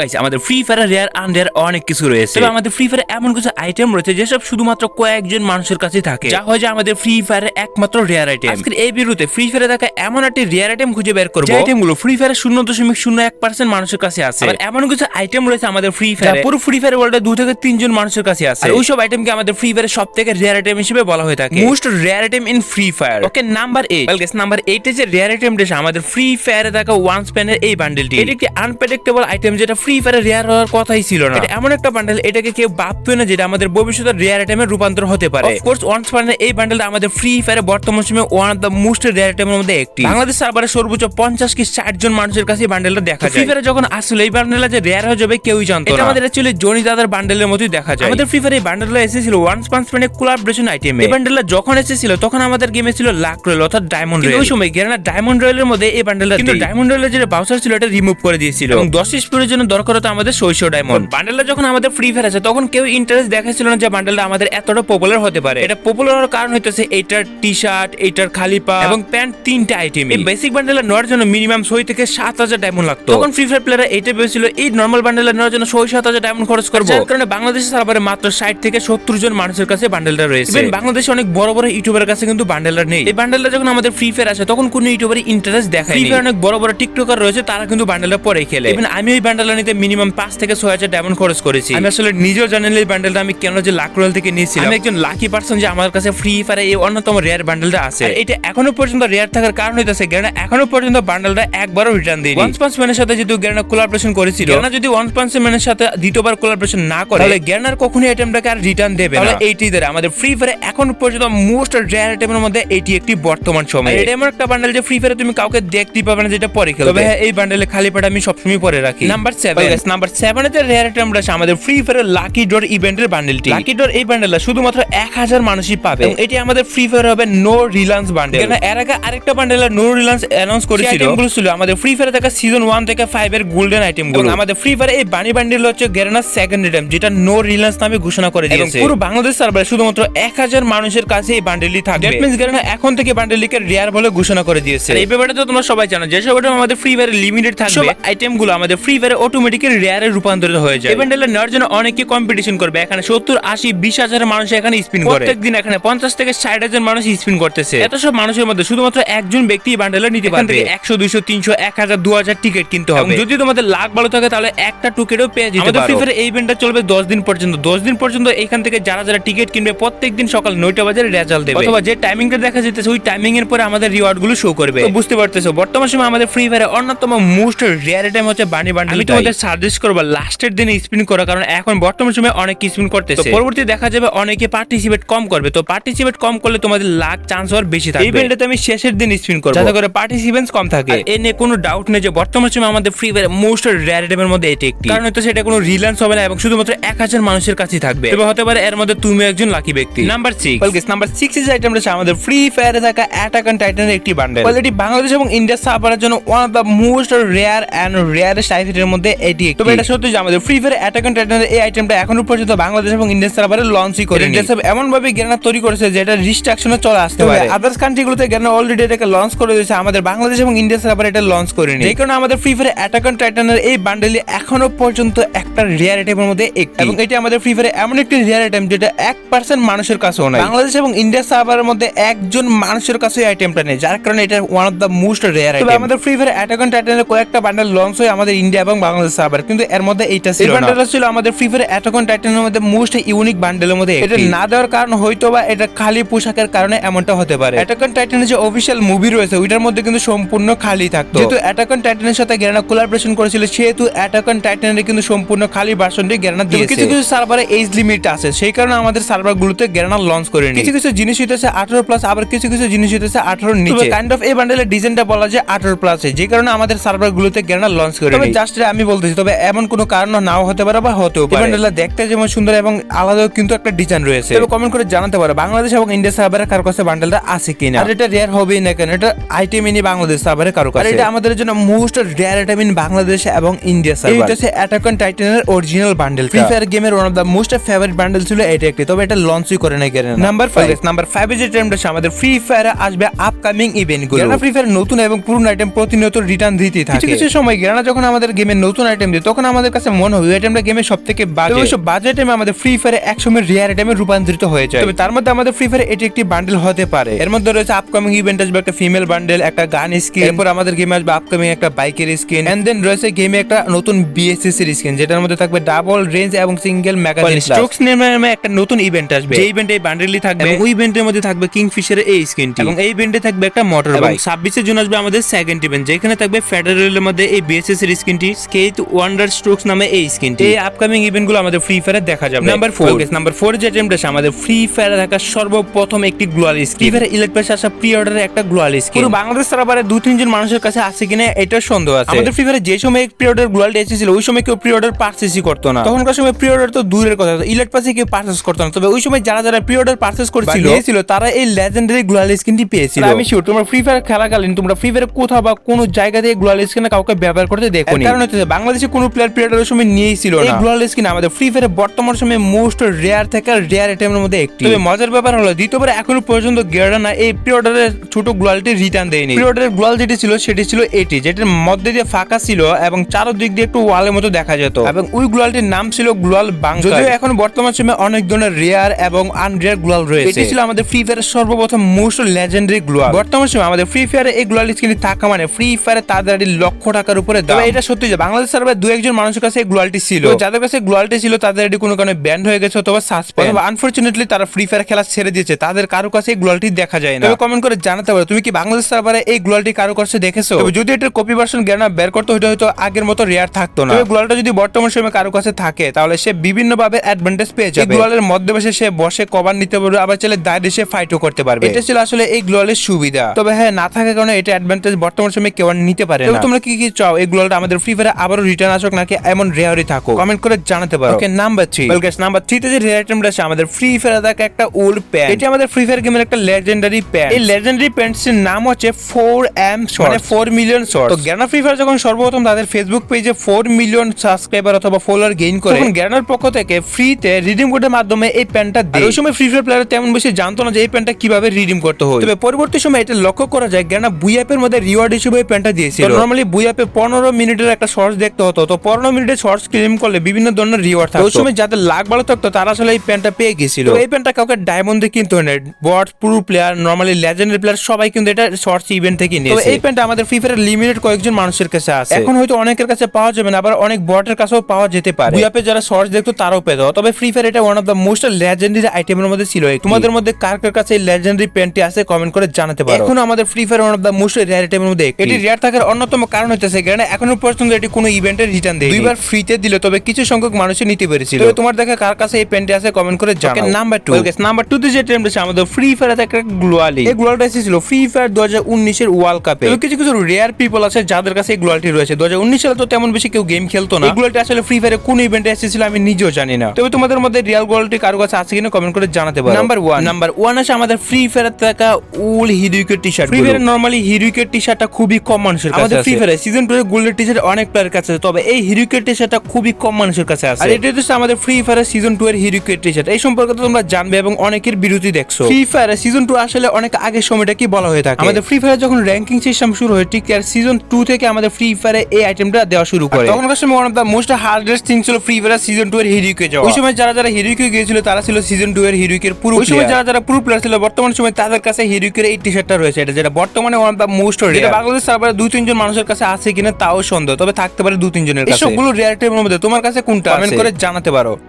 Guys আমাদের free fire rare আনরেয়ার অনেক কিছু রয়েছে। তবে আমাদের ফ্রি ফায়ারে এমন কিছু আইটেম রয়েছে যেসব শুধুমাত্র কয়েকজন মানুষের কাছে থাকে। যা হয় যে আমাদের ফ্রি ফায়ারের একমাত্র রেয়ার আইটেম আজকের এই ভিডিওতে ফ্রি ফায়ারে থাকা এমন একটি রেয়ার আইটেম খুঁজে বের করব। আইটেমগুলো ফ্রি ফায়ারের শূন্য দশমিক শূন্য এক পার্সেন্ট মানুষের কাছে আছে। আবার এমন কিছু আইটেম রয়েছে আমাদের ফ্রি ফায়ার পুরো ফ্রি ফায়ার ওয়ার্ল্ডে দু থেকে তিনজন মানুষের কাছে আছে। আর ওইসব আইটেমকে আমাদের ফ্রি ফায়ারের সব থেকে রেয়ার আইটেম হিসেবে বলা হয়ে থাকে। Most rare item in free fire okay number eight guess number eight যে রেয়ার আইটেম আমাদের ফ্রি ফায়ারে থাকা ওয়ান স্প্যানের এই বান্ডেলটি এটি একটি আনপ্রেডিক্টেবল আইটেম যেটা ফ্রি ফায়ারে রেয়ার হওয়ার কথাই ছিল না। এমন একটা বান্ডেল এটাকে কেউ ভাবতো না যেটা আমাদের ভবিষ্যতের রেয়ার আইটেমের রূপান্তর হতে পারে। অফকোর্স ওয়ান স্প্যানের এই বান্ডেলটা আমাদের ফ্রি ফায়ারে বর্তমান সময়ে one of the most rare আইটেমের মধ্যে একটি। বাংলাদেশ সার্ভারে সর্বোচ্চ পঞ্চাশ কি ষাট জন মানুষের কাছে এই বান্ডেলটা দেখা যায়। ফ্রি ফায়ারে যখন আসলে এই বান্ডেলটা যে রেয়ার হয়ে যাবে কেউই জানতো না। এটা আমাদের অ্যাকচুয়ালি জনি দাদার বান্ডেলের মতোই দেখা যায়। আমাদের ফ্রি ফায়ারে এই বান্ডেলটা এসেছিল ওয়ান স্পান্স মানে কোলাবরেশন আইটেম এই বান্ডেলটা যখন এসেছিল তখন আমাদের গেমে ছিল লাক রয়েল অর্থাৎ ডায়মন্ড রয়েল ওই সময় গেরানা ডায়মন্ড রয়েলের মধ্যে এই বান্ডেলটা কিন্তু ডায়মন্ড রয়েলের যে বাউসার ছিল এটা রিমুভ করে দিয়েছিল। এবং দশ স্পিডের জন্য দরকার হতো আমাদের ছয়শো ডায়মন্ড। বান্ডেলটা যখন আমাদের ফ্রি ফায়ার আছে তখন কেউ ইন্টারেস্ট দেখাচ্ছিল না যে বান্ডেলটা আমাদের এতটা পপুলার হতে পারে। এটা পপুলার হওয়ার কারণ হইতেছে এইটার টি শার্ট এইটার খালি পা এবং প্যান্ট তিনটা আইটেম এই বেসিক বান্ডেলটা নেওয়ার জন্য মিনিমাম ছয় থেকে সাত হাজার ডায়মন্ড লাগতো। তখন ফ্রি ফায়ার প্লেয়ার এইটা ভেবেছিল এই নর্মাল বান্ডেলটা নেওয়ার জন্য ছয় সাত হাজার ডায়মন্ড খরচ করব। যার কারণে বাংলাদেশের সার্ভারে মাত্র ষাট থেকে সত্তর জন মানুষের কাছে বান্ডেলটা রয়েছে। বাংলাদেশে অনেক বড় বড় ইউটিউবের কাছে কিন্তু বান্ডেলটা নেই। এই বান্ডেলটা যখন আমাদের ফ্রি ফায়ার আছে তখন কোনো ইউটিউবার ইন্টারেস্ট দেখায় ফ্রি ফায়ার অনেক বড় বড় টিকটকার রয়েছে তারা কিন্তু বান্ডেলটা পরে খেলে। আমি ওই বান্ডেলটা নিতে মিনিমাম পাঁচ থেকে ছয় হাজার ডায়মন্ড খরচ করেছি। আমি আসলে নিজেও জানেন এই বান্ডেলটা আমি কেন যে লাখ রয়েল থেকে নিয়েছিলাম। আমি একজন লাকি পার্সন যে আমার কাছে ফ্রি ফায়ারে এই অন্যতম রেয়ার বান্ডেলটা আছে। এটা এখনও পর্যন্ত রেয়ার থাকার কারণ হইতেছে গেরানা এখনও পর্যন্ত বান্ডেলটা একবারও রিটার্ন দিই ওয়ান পাঁচ ম্যানের সাথে যেহেতু গেরানা কোলাবরেশন করেছিল গেরানা যদি ওয়ান পাঁচ ম্যানের সাথে দ্বিতীয়বার কোলাবরেশন না করে তাহলে গেরানার কখনোই আইটেমটাকে আর রিটার্ন দেবে তাহলে এইটি ধরে আমাদের ফ্রি ফায়ারে এখন পর্যন্ত মোস্ট রেয়ার আইটেমের মধ্যে এটি একটি বর্তমান সময়। এটা এমন একটা বান্ডেল যে ফ্রি ফায়ারে তুমি কাউকে দেখতে পাবে না যেটা পরে খেলবে। তবে হ্যাঁ, এই বান্ডেলে খালি পাটা আমি সবসময় পরে রাখি। নাম্বার সেভেন নাম্বার সেভেন এর রেয়ার আইটেমটা আছে আমাদের ফ্রি ফায়ারের লাকি ডোর ইভেন্টের বান্ডেলটি লাকি ডোর এই বান্ডেলটা শুধুমাত্র এক হাজার মানুষই পাবে। এবং এটি আমাদের ফ্রি ফায়ার হবে নো রিলান্স বান্ডেল এর আগে আরেকটা বান্ডেল নো রিলান্স অ্যানাউন্স করেছিল। এগুলো ছিল আমাদের ফ্রি ফায়ারে থাকা সিজন ওয়ান থেকে ফাইভ এর গোল্ডেন আইটেমগুলো। আমাদের ফ্রি ফায়ারে এই বানি বান্ডেল হচ্ছে গেরানা সেকেন্ড আইটেম যেটা নো রিলান্স নামে ঘোষণা করে দিয়েছে। পুরো বাংলাদেশ সার্ভারে শুধুমাত্র এক হাজার মানুষের কাছে এই বান্ডেলটি থাকবে। দ্যাট মিন্স গেরানা এখন থেকে বান্ডেলটিকে রেয়ার বলে ঘোষণা করে দিয়েছে। এই ব্যাপারটা তো তোমরা সবাই জানো যেসব আইটেম আমাদের ফ্রি ফায়ারে লিমিটেড থাকবে আইটেমগুলো আমাদের ফ্রি ফায়ারে অটোমেটিক্যালি রেয়ারে রূপান্তরিত হয়ে যায়। বান্ডেলটা নেওয়ার জন্য অনেকে কম্পিটিশন করবে। এখানে সত্তর আশি বিশ হাজার মানুষ এখানে স্পিন করে। প্রত্যেকদিন এখানে পঞ্চাশ থেকে ষাট হাজার মানুষ স্পিন করতেছে। এত সব মানুষের মধ্যে শুধুমাত্র একজন ব্যক্তি বান্ডেলে নিতে পারবে। একশো দুইশো তিনশো এক হাজার দু হাজার টিকিট কিনতে হবে। যদি তোমাদের লাখ ভালো থাকে তাহলে একটা টিকিটও পেয়ে যেতে পারো। ফ্রি ফায়ারে এই ইভেন্টটা চলবে দশ দিন পর্যন্ত। দশ দিন পর্যন্ত এখান থেকে যারা যারা টিকিট কিনবে প্রত্যেক দিন সকাল নয়টা বাজে রেজাল্ট দেবে। অথবা যে টাইমিংটা দেখা যেতেছে ওই টাইমিং এর পরে আমাদের রিওয়ার্ডগুলো শো করবে। তো বুঝতে পারতেছো বর্তমান সময় আমাদের ফ্রি ফায়ারে অন্যতম মোস্ট রেয়ার টাইম হচ্ছে বানি বান্ডেল আমি তোমাদের সাজেস্ট করব লাস্টের দিনে স্পিন করা কারণ এখন বর্তমান সময় অনেক স্পিন করতেছে। পরবর্তী দেখা যাবে অনেকে পার্টিসিপেট কম করবে। তো পার্টিসিপেট কম করলে তোমাদের লাখ চান্স হওয়ার বেশি থাকবে। ইভেন্টে আমি শেষের দিন স্পিন করব। যাতে করে পার্টিসিপেন্টস কম থাকে। এ নিয়ে কোনো ডাউট নেই যে বর্তমান সময় আমাদের ফ্রি ফায়ার মোস্ট রেয়ার টাইমের মধ্যে এটি একটি। কারণ হচ্ছে সেটা কোনো রিলান্স হবে না এবং শুধুমাত্র এক হাজার মানুষের কাছেই থাকবে। তবে হতে পারে এর মধ্যে তুমি একজন লাকি ব্যক্তি। নাম্বার সিক্স নাম্বার সিক্স যে আইটেমটা হচ্ছে আমাদের ফ্রি ফায়ারে থাকা অ্যাটাক অ্যান্ড টাইটানের একটি বান্ডেল এটি বাংলাদেশ এবং ইন্ডিয়া সার্ভারের জন্য one of the most rare and rarest আইটেমের মধ্যে এটি একটি তবে এটা সত্যি যে আমাদের ফ্রি ফায়ার অ্যাটাক অ্যান্ড টাইটানের এই আইটেমটা এখনও পর্যন্ত বাংলাদেশ এবং ইন্ডিয়া সার্ভারে লঞ্চই করে সার্ভার এমন ভাবে গেরানা তৈরি করেছে যে এটা রিস্ট্রাকশনে চলে আসতে পারে। আদার্স কান্ট্রিগুলোতে গেরানা অলরেডি এটাকে লঞ্চ করে দিয়েছে। আমাদের বাংলাদেশ এবং ইন্ডিয়া সার্ভার এটা লঞ্চ করেনি। এই কারণে আমাদের ফ্রি ফায়ার অ্যাটাক অ্যান্ড টাইটানের এই বান্ডেলি এখনও পর্যন্ত একটা রেয়ার আইটেমের মধ্যে একটি। এবং এটি আমাদের ফ্রি ফায়ারে এমন একটি রেয়ার আইটেম যেটা এক পার্সেন্ট মানুষের কাছেও নাই। বাংলাদেশ এবং ইন্ডিয়া সার্ভারের মধ্যে একজন মানুষের কাছে এই আইটেমটা নেই যার কারণে এটা one of the most rare item আমাদের ফ্রি ফায়ার অ্যাটাক অন টাইটানের কয়েকটা বান্ডেল লঞ্চ হয় আমাদের ইন্ডিয়া এবং বাংলাদেশ সার্ভার কিন্তু এর মধ্যে এইটা ছিল বান্ডেলটা ছিল আমাদের ফ্রি ফায়ার অ্যাটাক অন টাইটানের মধ্যে মোস্ট ইউনিক বান্ডেলের মধ্যে এটা না দেওয়ার কারণ হয়তো বা এটা খালি পোশাকের কারণে এমনটা হতে পারে। অ্যাটাক অন টাইটানের যে অফিসিয়াল মুভি রয়েছে ওইটার মধ্যে কিন্তু সম্পূর্ণ খালি থাকতো। যেহেতু অ্যাটাক অন টাইটানের সাথে গেরানা কোলাবরেশন করেছিল সেহেতু অ্যাটাক অন টাইটানের কিন্তু সম্পূর্ণ খালি ভার্সনটি গেরানা দিয়েছে। কিছু কিছু সার্ভারে এজ লিমিট আছে সেই কারণে আমাদের সার্ভারগুলোতে গেরানা লঞ্চ করেনি। কিছু কিছু জিনিস হইতেছে আঠারো প্লাস আবার কিছু কিছু জিনিস হইতেছে আঠারোর নিচে। কাইন্ড অফ এই বান্ডেলের ডিজাইনটা বলা যায় আঠারো প্লাস যে কারণে আমাদের সার্ভার গুলোতে গেরানা লঞ্চ করে জাস্ট আমি বলতেছি তবে এমন কোনো কারণ নাও হতে পারে বা হতেও পারে। দেখতে যেমন সুন্দর এবং আলাদাও কিন্তু একটা ডিজাইন রয়েছে। তবে কমেন্ট করে জানাতে পারো বাংলাদেশ এবং ইন্ডিয়া সার্ভারে কারও কাছে বান্ডেলটা আছে কিনা? আর এটা রেয়ার হবেই না কেন? এটা আইটেম ইনি বাংলাদেশ সার্ভারে কারও কাছে। এটা আমাদের জন্য most rare item in Bangladesh এবং ইন্ডিয়া সার্ভার এটা হচ্ছে অ্যাটাক অন টাইটানের অরিজিনাল বান্ডেল ফ্রি ফায়ার গেমের one of the most favourite bundle ছিল এটা একটি তবে এটা লঞ্চই করে নাই কেন নাম্বার ফাইভ নাম্বার ফাইভ যে টাইমটা আমাদের ফ্রি ফায়ারে আসবে আপকামিং ইভেন্টগুলো ফ্রি ফায়ার নতুন এবং পুরনো আইটেম প্রতিনিয়ত রিটার্ন দিতে থাকে। কিছু কিছু সময় গেরানা যখন আমাদের গেমের নতুন আইটেম দিই তখন আমাদের কাছে মনে হয় ওই আইটেমটা গেমের সব থেকে বাজে ওইসব বাজে আইটেম আমাদের ফ্রি ফায়ারে একসময় রিয়ার আইটেমে রূপান্তরিত হয়ে যায়। তবে তার মধ্যে আমাদের ফ্রি ফায়ারে এটি একটি বান্ডেল হতে পারে। এর মধ্যে রয়েছে আপকামিং ইভেন্ট আসবে একটা ফিমেল বান্ডেল একটা গান স্কিন এরপর আমাদের গেমে আসবে আপকামিং একটা বাইকের স্কিন এন্ড দেন রয়েছে গেমে একটা নতুন বিএসএস এর স্কিন যেটার মধ্যে থাকবে ডাবল রেঞ্জ এবং সিঙ্গেল ম্যাগাজিন স্ট্রোকস নামে একটা নতুন ইভেন্ট আসবে। যে ইভেন্টে এই বান্ডেলই থাকবে। এবং ওই ইভেন্টের মধ্যে থাকবে কিংফিশারের এই স্কিনটি এবং এই ইভেন্টে থাকবে একটা মোটর বাইক ছাব্বিশের জন্য আসবে আমাদের সেকেন্ড ইভেন্ট যেখানে থাকবে ফেডারেলের মধ্যে এই বিএসএস এর স্কিনটি স্কেট ওয়ান্ডার স্ট্রোকস নামে এই স্কিনটি এই আপকামিং ইভেন্টগুলো আমাদের ফ্রি ফায়ারে দেখা যাবে। নাম্বার ফোর নাম্বার ফোর যে আমাদের ফ্রি ফায়ারে থাকা সর্বপ্রথম একটি গ্লোয়াল স্কিন ফ্রি ফায়ারে ইলেক্ট পাশে আসা প্রি অর্ডারের একটা গ্লোয়াল স্কিন পুরো বাংলাদেশ সার্ভারে দু তিনজন মানুষের কাছে আছে কিনা এটা সন্দেহ আছে। আমাদের ফ্রি ফায়ারে যে সময় প্রি অর্ডার গ্লোয়াল এসেছিল ওই সময় কেউ প্রি অর্ডার করতো না। তখনকার সময় প্রি অর্ডার তো দূরের কথা ইলেক্ট পাশে কেউ পারচেস করতো না। তবে ওই সময় যারা যারা প্রি অর্ডার পারচেস করেছিল ছিল তারা এই লেজেন্ডারি গ্লোয়াল স্কিনটি পেয়েছিল। আমি শিওর তোমরা ফ্রি ফায়ার খেলাকালীন তোমরা ফ্রি ফায়ারে কোথাও বা কোনো জায়গা থেকে গ্লোয়াল স্কিন কাউকে ব্যবহার করতে দেখো কারণ হচ্ছে বাংলাদেশে কোনো প্লেয়ার অর্ডারের সময় নিয়েই ছিল না। এই গ্লোয়াল স্কিন আমাদের ফ্রি ফায়ারে বর্তমান সময়ে মোস্ট রেয়ার থেকে রেয়ার আইটেমের মধ্যে একটি। তবে মজার ব্যাপার হলো দ্বিতীয়বার এখনও পর্যন্ত গেরানা এই প্রি অর্ডারের ছোট গ্লোয়ালটি রিটার্ন দেয়নি। প্রি অর্ডারের গ্লোয়াল যেটি ছিল সেটি ছিল এটি যেটির মধ্যে দিয়ে ফাঁকা ছিল এবং চারদিক দিয়ে একটু ওয়ালের মতো দেখা যেত। এবং ওই গ্লোয়ালটির নাম ছিল গ্লোয়াল বাং যদিও এখন বর্তমান সময়ে অনেক ধরনের রেয়ার এবং আনরেয়ার গ্লোয়াল রয়েছে। এটি ছিল আমাদের ফ্রি ফায়ারের সর্বপ্রথম মোস্ট লেজেন্ডারি গ্লোয়াল বর্তমান সময়ে আমাদের ফ্রি ফায়ারে এই গ্লোয়াল স্কিনটি থাকা মানে ফ্রি ফায়ারে তাদের লক্ষ টাকার উপরে দাম। এটা সত্যি যে বাংলাদেশ সার্ভারে দু একজন মানুষের কাছে এই গ্লোয়ালটি ছিল। যাদের কাছে গ্লোয়ালটি ছিল তাদের এটি কোনো কারণে ব্যান্ড হয়ে গেছে অথবা সাসপেন্ড অথবা আনফরচুনেটলি তারা ফ্রি ফায়ার খেলা ছেড়ে দিয়েছে। তাদের কারও কাছে এই গ্লোয়ালটি দেখা যায় না। তবে কমেন্ট করে জানাতে পারো তুমি কি বাংলাদেশ সার্ভারে এই গ্লোয়ালটি কারও কাছে দেখেছ? তবে যদি এটার কপি ভার্সন জ্ঞানা বের করতে হয়তো হয়তো আগের মতো রেয়ার থাকতো না। তবে গ্লোয়ালটা যদি বর্তমান সময়ে কারও কাছে থাকে তাহলে সে বিভিন্ন ভাবে অ্যাডভান্টেজ পেয়ে যাবে। গ্লোয়ালের মধ্যে বসে সে বসে কভার নিতে পারবে আবার চাইলে দাঁড়িয়ে সে ফাইটও করতে পারবে। এটা ছিল আসলে এই গ্লোয়ালের সুবিধা। তবে হ্যাঁ না থাকার কারণে এটা অ্যাডভান্টেজ বর্তমান সময়ে কেউ নিতে পারে না। তোমরা কি কি চাও? এই গ্লোয়ালটা আমাদের ফ্রি ফায়ারে আবারও রিটার্ন আসুক নাকি এমন রেয়ারই থাকো কমেন্ট করে জানাতে পারো। Okay number three well guys number থ্রিতে যে রেয়ার আইটেমটা আছে আমাদের ফ্রি ফায়ারে থাকা একটা ওল্ড প্যান্ট এটি আমাদের ফ্রি ফায়ার গেমের একটা লেজেন্ডারি প্যান্ট এই লেজেন্ডারি প্যান্টসের নাম হচ্ছে ফোর এম মানে ফোর মিলিয়ন শর্ট তো গ্যানা ফ্রি ফায়ার যখন সর্বপ্রথম তাদের ফেসবুক পেজে ফোর মিলিয়ন সাবস্ক্রাইবার অথবা ফলোয়ার গেইন করে তখন গ্যানার পক্ষ থেকে ফ্রিতে রিডিম কোডের মাধ্যমে এই প্যান্টটা দেয়। ওই সময় ফ্রি ফায়ার প্লেয়ার তেমন বেশি জানতো না যে এই প্যান্টটা কীভাবে রিডিম করতে হয়। তবে পরবর্তী সময় এটা লক্ষ্য করা যায় গ্যানা বুই অ্যাপের মধ্যে রিওয়ার্ড হিসেবে এই প্যান্টটা দিয়েছিল। নর্মালি বুই অ্যাপে পনেরো মিনিটের একটা শর্টস দেখতে হতো। তো পনেরো মিনিটের শর্টস ক্লেম করলে বিভিন্ন ধরনের রিওয়ার্ড থাকতো। ওই সময় যাদের লাখ ভালো থাকতো তারা আসলে এই প্যান্টটা পেয়ে গেছিল। এই প্যান্টটা কাউকে ডায়মন্ড কিনতে হয় না। বট পুরো প্লেয়ার নর্মালি লেজেন্ডারি প্লেয়ার সবাই কিন্তু এটা শর্টস ইভেন্ট থেকে নিয়েছে। এই প্যান্টটা আমাদের ফ্রি ফায়ার লিমিটেড কয়েকজন মানুষের কাছে আছে। এখন হয়তো অনেকের কাছে পাওয়া যাবে না আবার অনেক বটের কাছেও পাওয়া যেতে পারে। অ্যাপে যারা শর্টস দেখতো তারাও পেতো। তবে ফ্রি ফায়ার এটা one of the most legendary আইটেমের মধ্যে ছিল। তোমাদের মধ্যে কার কার কাছে এই লেজেন্ডারি প্যান্টটি আছে কমেন্ট করে জানাতে পারো। এখন আমাদের free fire one of the most rare আইটেমের মধ্যে এটি রেয়ার থাকার অন্যতম কারণ হচ্ছে কারণ এখনও পর্যন্ত এটি কোনো ইভেন্টের রিটার্ন দেয় দুইবার ফ্রিতে দিল তবে কিছু সংখ্যক মানুষই নিতে পেরেছিল। তবে তোমার দেখা কার কাছে এই প্যান্টটি আছে কমেন্ট করে জানাও। নাম্বার টু নাম্বার টু তে যে টেম আছে আমাদের ফ্রি ফায়ার একটা গ্লোয়ালি এই গ্লোয়ালটা এসেছিল ফ্রি ফায়ার দু হাজার উনিশের ওয়ার্ল্ড কাপে তবে কিছু কিছু রেয়ার পিপল আছে যাদের কাছে এই গ্লোয়ালটি রয়েছে। দু হাজার উনিশ সালে তো তেমন বেশি কেউ গেম খেলতো না। এই গ্লোয়ালটি আসলে ফ্রি ফায়ারে কোন ইভেন্টে এসেছিল আমি নিজেও জানি না। তবে তোমাদের মধ্যে রিয়াল গ্লোয়ালটি কারও কাছে আছে কিনা কমেন্ট করে জানাতে পারো। নাম্বার ওয়ান নাম্বার ওয়ান আছে আমাদের ফ্রি ফায়ার থাকা উল হিরুইকের টি শার্ট ফ্রি ফায়ারে নর্মালি হিরুইকের টি শার্টটা খুবই কম মানুষের কাছে আমাদের ফ্রি ফায়ারে সিজন টু এর গোল্ডের টি শার্ট অনেক প্লেয়ারের কাছে আছে তবে এই হিরুইকের টি শার্টটা খুবই কম মানুষের কাছে আছে। আর এটা হচ্ছে আমাদের ফ্রি ফায়ার সিজন টু এর হিরুইকের টি শার্ট এই সম্পর্কে তো তোমরা জানবে এবং অনেকের বিরতি দেখছ। ফ্রি ফায়ার সিজন টু আসলে অনেক আগে সময়টা কি বলা হয়ে থাকে? আমাদের ফ্রি ফায়ার যখন র্যাঙ্কিং সিস্টেম শুরু হয় ঠিক আর সিজন টু থেকে আমাদের ফ্রি ফায়ারে এই আইটেমটা দেওয়া শুরু করে। তখনকার সময় one of the most hardest thing ছিল ফ্রি ফায়ার সিজন টু এর হিরুইকে যাওয়া। ওই সময় যারা যারা হিরুইকে গিয়েছিল তারা ছিল সিজন টু এর হিরুইকের পুরো ওই সময় যারা যারা পুরো প্লেয়ার ছিল বর্তমান সময় তাদের কাছে হিরুইকের এই টি শার্টটা রয়েছে। এটা যেটা বর্তমানে one of the most rare Bangladesh সার্ভারে দুই তিনজন মানুষের কাছে আছে কিনা তাও সন্দেহ। তবে থাকতে পারে দু তিনজনের কাছে সবগুলো রেয়ার টেবিলের মধ্যে। তোমার কাছে কোনটা? কমেন্ট করে জানাতে পারো।